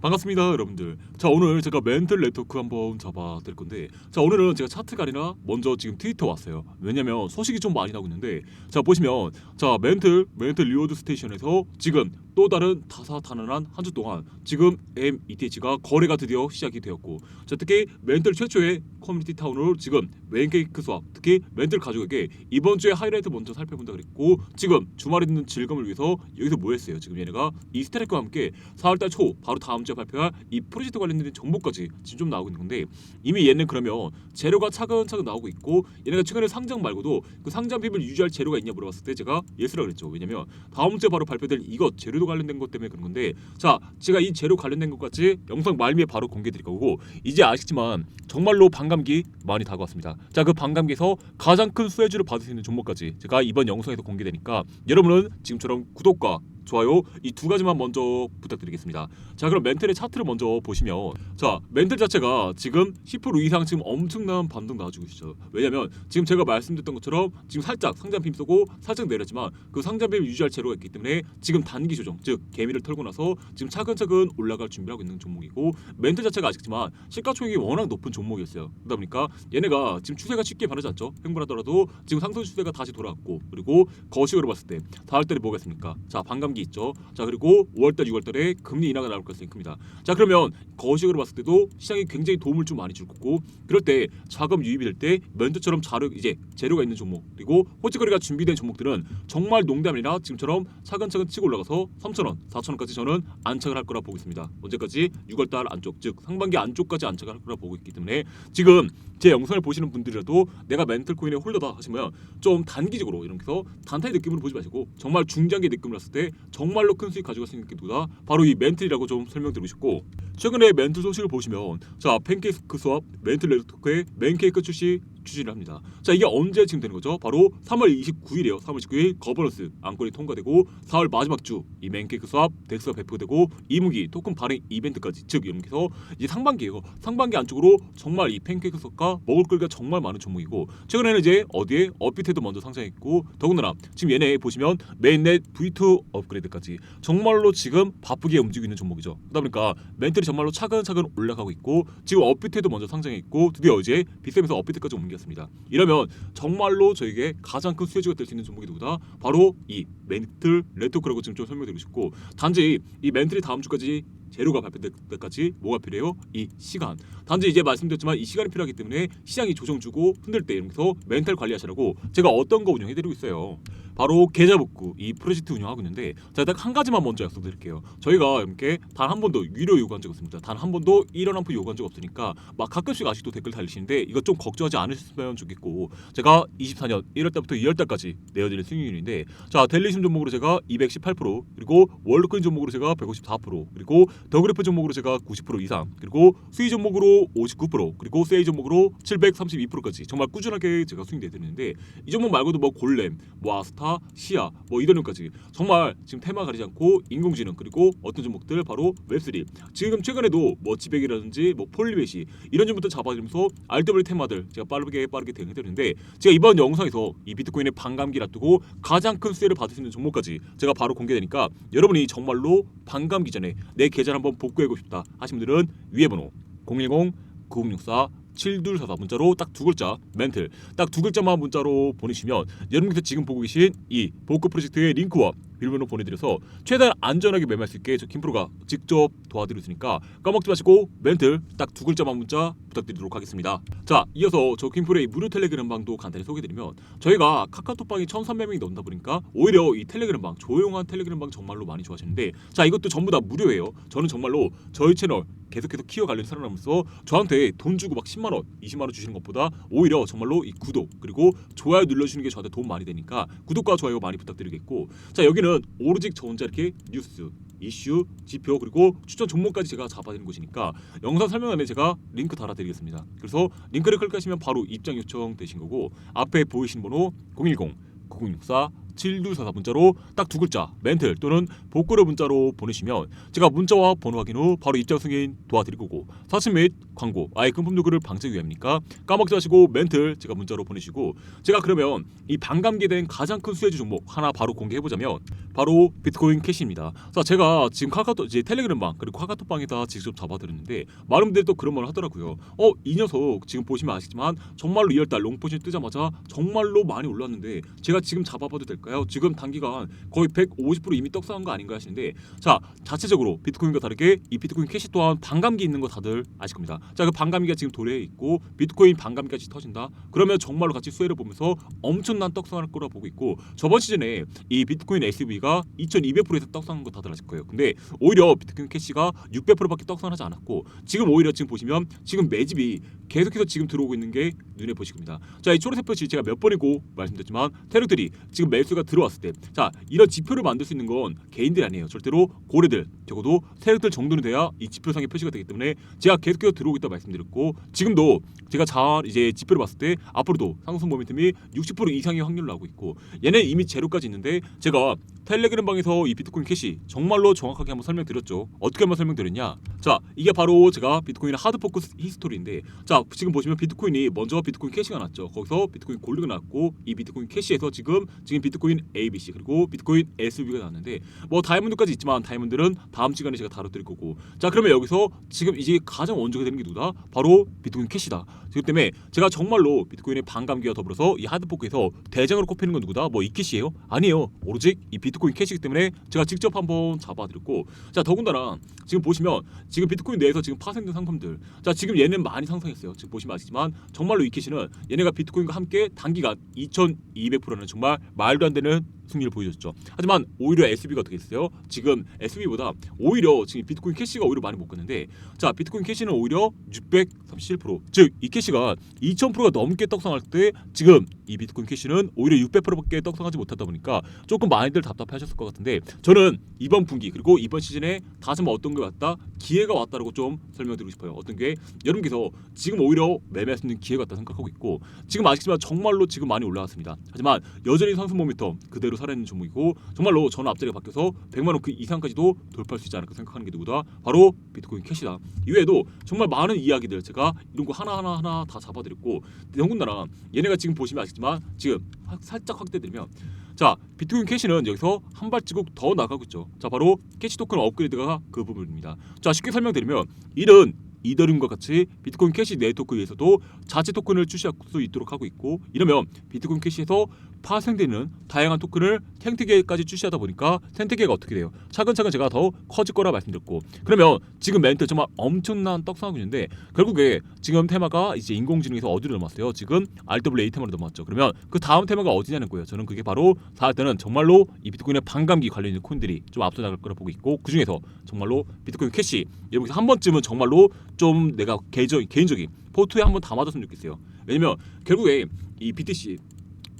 반갑습니다 여러분들. 자 오늘 제가 멘틀 네트워크 한번 잡아드릴 건데 자 오늘은 제가 차트가 아니라 먼저 지금 트위터 왔어요. 왜냐면 소식이 좀 많이 나오고 있는데 자 보시면 자 멘틀 멘틀 리워드 스테이션에서 지금 또 다른 다사다난한 한 주 동안 지금 METH가 거래가 드디어 시작이 되었고 자 특히 멘틀 최초의 커뮤니티 타운으로 지금 웨인케이크 수업 특히 멘틀 가족에게 이번 주에 하이라이트 먼저 살펴본다 그랬고 지금 주말에 있는 즐거움을 위해서 여기서 뭐 했어요? 지금 얘네가 이 스타렉과 함께 4월달 초 바로 다음 주에 발표할 이 프로젝트 관련된 정보까지 지금 좀 나오고 있는 건데 이미 얘는 그러면 재료가 차근차근 나오고 있고 얘네가 최근에 상장 말고도 그 상장 비밀 유지할 재료가 있냐 물어봤을 때 제가 예스라 그랬죠. 왜냐면 다음 주에 바로 발표될 이것 재료 도 관련된 것 때문에 그런 건데 자 제가 이 재료 관련된 것까지 영상 말미에 바로 공개 드릴 거고 이제 아시지만 정말로 반감기 많이 다가왔습니다. 자 그 반감기에서 가장 큰 수혜주를 받을 수 있는 종목까지 제가 이번 영상에서 공개되니까 여러분은 지금처럼 구독과 좋아요 이 두 가지만 먼저 부탁드리겠습니다. 자 그럼 멘틀의 차트를 먼저 보시면 자 멘틀 자체가 지금 10% 이상 지금 엄청난 반등 나와주고 있죠. 왜냐면 지금 제가 말씀드렸던 것처럼 지금 살짝 상장빔 쏘고 살짝 내렸지만 그 상장빔 유지할 재료가 있기 때문에 지금 단기 조정 즉 개미를 털고 나서 지금 차근차근 올라갈 준비를 하고 있는 종목이고 멘틀 자체가 아시겠지만 시가총액이 워낙 높은 종목이었어요. 그러다 보니까 얘네가 지금 추세가 쉽게 변하지 않죠. 횡보하더라도 지금 상승 추세가 다시 돌아왔고 그리고 거시적으로 봤을 때 다음 달에 뭐겠습니까? 자 반감기 있죠. 자 그리고 5월달 6월달에 금리 인하가 나올 가능성이 큽니다. 자 그러면 거시적으로 봤을 때도 시장에 굉장히 도움을 좀 많이 줄 거고 그럴 때 자금 유입이 될때 멘트처럼 자료 이제 재료가 있는 종목 그리고 호재거리가 준비된 종목들은 정말 농담이나 지금처럼 차근차근 치고 올라가서 3,000원, 4,000원까지 저는 안착을 할 거라 보고 있습니다. 언제까지 6월달 안쪽 즉 상반기 안쪽까지 안착을 할 거라 보고 있기 때문에 지금 제 영상을 보시는 분들이라도 내가 멘틀 코인의 홀더다 하시면 좀 단기적으로 이렇게 해서 단타의 느낌으로 보지 마시고 정말 중장기 느낌을 했을 때 정말로 큰 수익 게 누구다? 바로 이 멘틀이라고 좀 설명드리고 싶고 최근에 멘틀 소식을 보시면 자 팬케이크 수업 멘틀 네트워크의 맨케이크 출시 추진을 합니다. 자 이게 언제 지금 되는 거죠? 바로 3월 29일이에요. 3월 29일 거버넌스 안건이 통과되고 4월 마지막 주 이 맨케이크 수업 덱스가 배포되고 이무기 토큰 발행 이벤트까지 즉 해서 이제 상반기예요. 상반기 안쪽으로 정말 이 팬케이크 수업과 먹을 거리가 정말 많은 종목이고 최근에는 이제 어디에 업비트도 먼저 상장했고 더군다나 지금 얘네 보시면 메인넷 V2 업그레이드까지 정말로 지금 바쁘게 움직이고 있는 종목이죠. 그러다 보니까 멘틀이 정말로 차근차근 올라가고 있고 지금 업비트도 먼저 상장했고 드디어 이제 비쌤에서 업비트까지 옮 겼습니다. 이러면 정말로 저에게 가장 큰 수혜주가 될 수 있는 종목이 누구다? 바로 이 멘틀 레토크라고 지금 좀 설명드리고 싶고 단지 이 멘틀이 다음 주까지 재료가 발표될 때까지 뭐가 필요해요? 이 시간. 단지 이제 말씀드렸지만 이 시간이 필요하기 때문에 시장이 조정 주고 흔들 때 이러면서 멘탈 관리하시라고 제가 어떤 거 운영해드리고 있어요. 바로 계좌 복구 이 프로젝트 운영하고 있는데 제가 딱 한 가지만 먼저 약속드릴게요. 저희가 이렇게 단 한 번도 유료 요구한 적 없습니다. 단 한 번도 1원 한푼 요구한 적 없으니까 막 가끔씩 아직도 댓글 달리시는데 이거 좀 걱정하지 않으셨으면 좋겠고 제가 24년 1월 달부터 2월 달까지 내어드린 수익률인데 자 델리심 종목으로 제가 218% 그리고 월드코인 종목으로 제가 154% 그리고 더그래프 종목으로 제가 90% 이상 그리고 수익 종목으로 59% 그리고 세이 종목으로 732%까지 정말 꾸준하게 제가 수익 내드리는데 이 종목 말고도 뭐 골렘, 뭐 아스타, 시아 뭐 이더리움까지. 정말 지금 테마 가리지 않고 인공지능 그리고 어떤 종목들 바로 웹3 지금 최근에도 뭐 지백이라든지 뭐 폴리베시 이런 종목들 잡아들면서 RW 테마들 제가 빠르게 빠르게 대응해드리는데 제가 이번 영상에서 이 비트코인의 반감기를 앞두고 가장 큰 수혜를 받을 수 있는 종목까지 제가 바로 공개되니까 여러분이 정말로 반감기 전에 내 계좌를 한번 복구해보고 싶다 하시는 분들은 위에 번호 010 9064 7244 문자로 딱 두 글자 멘틀 딱 두 글자만 문자로 보내시면 여러분께서 지금 보고 계신 이 복구 프로젝트의 링크와 비밀번호 보내드려서 최대한 안전하게 매매할 수 있게 저 김 프로가 직접 도와드릴 테니까 까먹지 마시고 멘틀 딱 두 글자만 문자 부탁드리도록 하겠습니다. 자 이어서 저 김 프로의 무료 텔레그램 방도 간단히 소개드리면 저희가 카카오톡방이 1,300명이 넘다 보니까 오히려 이 텔레그램 방 조용한 텔레그램 방 정말로 많이 좋아하시는데 자 이것도 전부 다 무료예요. 저는 정말로 저희 채널 계속해서 키워가려는 살아남으면서 저한테 돈 주고 막 10만 원, 20만 원 주시는 것보다 오히려 정말로 이 구독 그리고 좋아요 눌러주시는 게 저한테 도움 많이 되니까 구독과 좋아요 많이 부탁드리겠고 자 여기는 오로지 저 혼자 이렇게 뉴스 이슈, 지표 그리고 추천 종목까지 제가 잡아드리는 곳이니까 영상 설명란에 제가 링크 달아드리겠습니다. 그래서 링크를 클릭하시면 바로 입장 요청 되신 거고 앞에 보이신 번호 010 9064 7244 문자로 딱 두 글자 멘틀 또는 복구를 문자로 보내시면 제가 문자와 번호 확인 후 바로 입장 승인 도와드릴 거고 사진 및 광고 아예 금품 누구를 방지하기 위함이니까 까먹지 마시고 멘틀 제가 문자로 보내시고 제가 그러면 이 반감기된 가장 큰 수혜주 종목 하나 바로 공개해 보자면 바로 비트코인 캐시입니다. 자 제가 지금 카카오톡 이제 텔레그램방 그리고 카카오톡방에다 직접 잡아드렸는데 많은 분들이 또 그런 말을 하더라고요. 어 이 녀석 지금 보시면 아시지만 정말로 2월달 롱포션 뜨자마자 정말로 많이 올랐는데 제가 지금 잡아봐도 될까 요? 지금 단기간 거의 150% 이미 떡상한 거 아닌가 하시는데 자 자체적으로 비트코인과 다르게 이 비트코인 캐시 또한 반감기 있는 거 다들 아실 겁니다. 자 그 반감기가 지금 도래해 있고 비트코인 반감기까지 터진다. 그러면 정말로 같이 수혜를 보면서 엄청난 떡상할 거라 보고 있고 저번 시즌에 이 비트코인 SUV가 2,200%에서 떡상한 거 다들 아실 거예요. 근데 오히려 비트코인 캐시가 600%밖에 떡상하지 않았고 지금 오히려 지금 보시면 지금 매집이 계속해서 지금 들어오고 있는 게 눈에 보시겁니다. 자, 이 초록색 표시 제가 몇 번이고 말씀드렸지만 태력들이 지금 매수가 들어왔을 때, 자 이런 지표를 만들 수 있는 건 개인들이 아니에요. 절대로 고래들 적어도 태력들 정도는 돼야 이 지표상의 표시가 되기 때문에 제가 계속해서 들어오고 있다 말씀드렸고 지금도 제가 잘 이제 지표를 봤을 때 앞으로도 상승 모멘텀이 60% 이상의 확률로 나오고 있고 얘는 이미 제로까지 있는데 제가 텔레그램 방에서 이 비트코인 캐시 정말로 정확하게 한번 설명드렸죠. 어떻게 한번 설명드렸냐? 자, 이게 바로 제가 비트코인 하드 포커스 히스토리인데 자, 지금 보시면 비트코인이 먼저 비트코인 캐시가 났죠. 거기서 비트코인 골드가 났고 이 비트코인 캐시에서 지금 지금 비트코인 ABC 그리고 비트코인 SUV가 났는데 뭐 다이아몬드까지 있지만 다이아몬드는 다음 시간에 제가 다뤄드릴 거고 자, 그러면 여기서 지금 이제 가장 원조가 되는 게 누구다? 바로 비트코인 캐시다. 그렇기 때문에 제가 정말로 비트코인의 반감기와 더불어서 이 하드 포크에서 대장으로 꼽히는 건 누구다? 뭐 이 캐시예요? 아니에요. 오로지 이 비트코인 캐시이기 때문에 제가 직접 한번 잡아드렸고 자 더군다나 지금 보시면 지금 비트코인 내에서 지금 파생된 상품들 자 지금 얘는 많이 상승했어요. 지금 보시면 아시지만 정말로 이 캐시는 얘네가 비트코인과 함께 단기간 2,200%는 정말 말도 안 되는 승리를 보여줬죠. 하지만 오히려 SB가 어떻게 했어요? 지금 SB보다 오히려 지금 비트코인 캐시가 오히려 많이 못 갔는데 자 비트코인 캐시는 오히려 637%. 즉 이 캐시가 2,000%가 넘게 떡상할 때 지금 이 비트코인 캐시는 오히려 600%밖에 떡상하지 못하다 보니까 조금 많이들 답답해하셨을 것 같은데 저는 이번 분기 그리고 이번 시즌에 다시 한번 어떤 게 왔다 기회가 왔다라고 좀 설명드리고 싶어요. 어떤 게 여러분께서 지금 오히려 매매할 수 있는 기회가 왔다 생각하고 있고 지금 아시지만 정말로 지금 많이 올라왔습니다. 하지만 여전히 상승 모멘텀 그대로 살아있는 종목이고 정말로 저는 앞자리가 바뀌어서 100만 원 그 이상까지도 돌파할 수 있지 않을까 생각하는 게 누구다? 바로 비트코인 캐시다. 이외에도 정말 많은 이야기들 제가 이런 거 하나 하나 다 잡아드렸고 더군다나 얘네가 지금 보시면 아시지만 지금 확- 살짝 확대되면 자 비트코인 캐시는 여기서 한 발자국 더 나가고 있죠. 자 바로 캐시 토큰 업그레이드가 그 부분입니다. 자 쉽게 설명드리면 이런 이더리움과 같이 비트코인 캐시 네트워크에서도 자체 토큰을 출시할 수 있도록 하고 있고 이러면 비트코인 캐시에서 파생되는 다양한 토큰을 생태계까지 출시하다 보니까 생태계가 어떻게 돼요? 차근차근 제가 더 커질 거라 말씀드렸고 그러면 지금 멘트 정말 엄청난 떡상하고 있는데 결국에 지금 테마가 이제 인공지능에서 어디로 넘어왔어요? 지금 RWA 테마로 넘어왔죠. 그러면 그 다음 테마가 어디냐는 거예요. 저는 그게 바로 사할 때는 정말로 이 비트코인의 반감기 관련 있는 코인들이 좀 앞서 나갈 거라 보고 있고 그 중에서 정말로 비트코인 캐시 여러분께서 한 번쯤은 정말로 좀 내가 개인적 개인적인 포트에 한번 담아뒀으면 좋겠어요. 왜냐면 결국에 이 BTC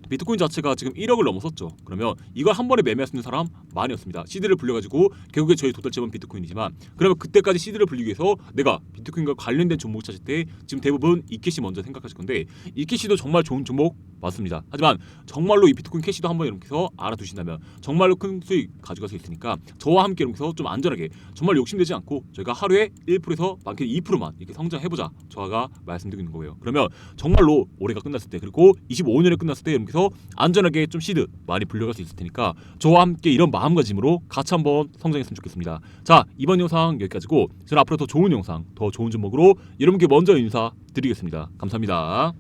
비트코인 자체가 지금 1억을 넘어섰죠. 그러면 이걸 한 번에 매매할 수 있는 사람 많이 없습니다. 시드를 불려가지고 결국에 저희 도달점은 비트코인이지만 그러면 그때까지 시드를 불리기 위해서 내가 비트코인과 관련된 종목 찾을 때 지금 대부분 이캐시 먼저 생각하실 건데 이캐시도 정말 좋은 종목 맞습니다. 하지만 정말로 이 비트코인 캐시도 한번 이렇게서 알아두신다면 정말로 큰 수익 가져갈 수 있으니까 저와 함께 이렇게서 좀 안전하게 정말 욕심내지 않고 저희가 하루에 1%에서 많게는 2%만 이렇게 성장해보자 저가 말씀드리고 있는 거예요. 그러면 정말로 올해가 끝났을 때 그리고 25년에 끝났을 때이 렇게서 안전하게 좀 시드 많이 불려갈 수 있을 테니까 저와 함께 이런 마음가짐으로 같이 한번 성장했으면 좋겠습니다. 자 이번 영상 여기까지고 저는 앞으로 더 좋은 영상 더 좋은 종목으로 여러분께 먼저 인사드리겠습니다. 감사합니다.